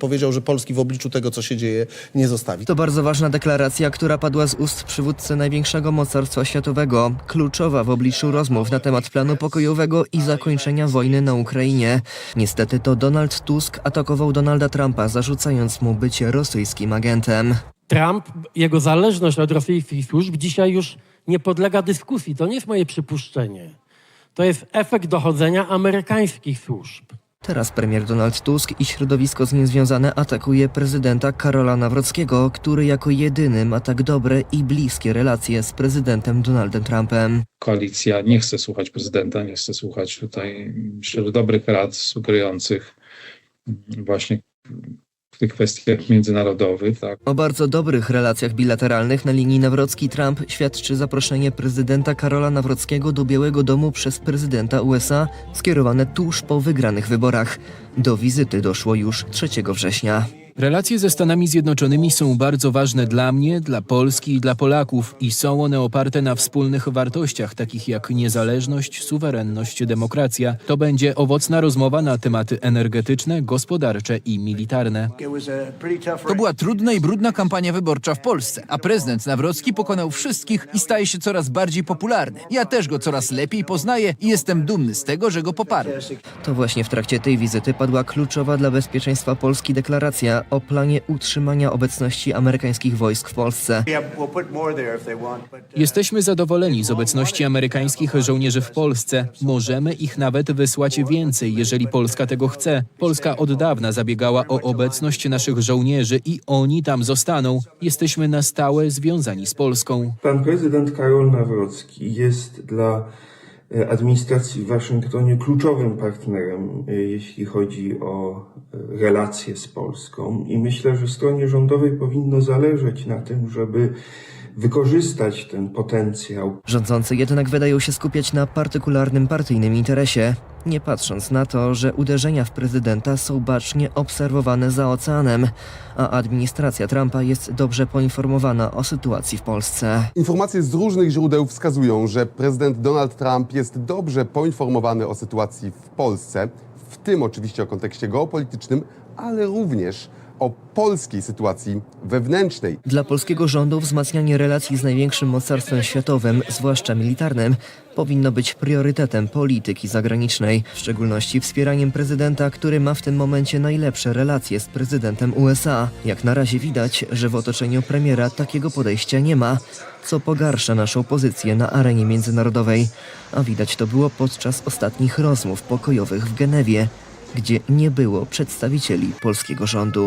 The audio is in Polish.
Powiedział, że Polski w obliczu tego, co się dzieje, nie zostawi. To bardzo ważna deklaracja, która padła z ust przywódcy największego mocarstwa światowego, kluczowa w obliczu rozmów na temat planu pokojowego i zakończenia wojny na Ukrainie. Niestety to Donald Tusk atakował Donalda Trumpa, zarzucając mu bycie rosyjskim agentem. Trump, jego zależność od rosyjskich służb dzisiaj już nie podlega dyskusji. To nie jest moje przypuszczenie. To jest efekt dochodzenia amerykańskich służb. Teraz premier Donald Tusk i środowisko z nim związane atakuje prezydenta Karola Nawrockiego, który jako jedyny ma tak dobre i bliskie relacje z prezydentem Donaldem Trumpem. koalicja nie chce słuchać prezydenta, nie chce słuchać tutaj, myślę, dobrych rad sugerujących właśnie tych kwestiach międzynarodowych, tak. O bardzo dobrych relacjach bilateralnych na linii Nawrocki-Trump świadczy zaproszenie prezydenta Karola Nawrockiego do Białego Domu przez prezydenta USA skierowane tuż po wygranych wyborach. Do wizyty doszło już 3 września. Relacje ze Stanami Zjednoczonymi są bardzo ważne dla mnie, dla Polski i dla Polaków i są one oparte na wspólnych wartościach takich jak niezależność, suwerenność, demokracja. To będzie owocna rozmowa na tematy energetyczne, gospodarcze i militarne. To była trudna i brudna kampania wyborcza w Polsce, a prezydent Nawrocki pokonał wszystkich i staje się coraz bardziej popularny. Ja też go coraz lepiej poznaję i jestem dumny z tego, że go poparłem. To właśnie w trakcie tej wizyty padła kluczowa dla bezpieczeństwa Polski deklaracja o planie utrzymania obecności amerykańskich wojsk w Polsce. Jesteśmy zadowoleni z obecności amerykańskich żołnierzy w Polsce. Możemy ich nawet wysłać więcej, jeżeli Polska tego chce. Polska od dawna zabiegała o obecność naszych żołnierzy i oni tam zostaną. Jesteśmy na stałe związani z Polską. Pan prezydent Karol Nawrocki jest dla administracji w Waszyngtonie kluczowym partnerem, e, jeśli chodzi o e, relacje z Polską. I myślę, że stronie rządowej powinno zależeć na tym, żeby wykorzystać ten potencjał. Rządzący jednak wydają się skupiać na partykularnym partyjnym interesie, nie patrząc na to, że uderzenia w prezydenta są bacznie obserwowane za oceanem, a administracja Trumpa jest dobrze poinformowana o sytuacji w Polsce. Informacje z różnych źródeł wskazują, że prezydent Donald Trump jest dobrze poinformowany o sytuacji w Polsce, w tym oczywiście o kontekście geopolitycznym, ale również o polskiej sytuacji wewnętrznej. Dla polskiego rządu wzmacnianie relacji z największym mocarstwem światowym, zwłaszcza militarnym, powinno być priorytetem polityki zagranicznej, w szczególności wspieraniem prezydenta, który ma w tym momencie najlepsze relacje z prezydentem USA. Jak na razie widać, że w otoczeniu premiera takiego podejścia nie ma, co pogarsza naszą pozycję na arenie międzynarodowej. A widać to było podczas ostatnich rozmów pokojowych w Genewie, gdzie nie było przedstawicieli polskiego rządu.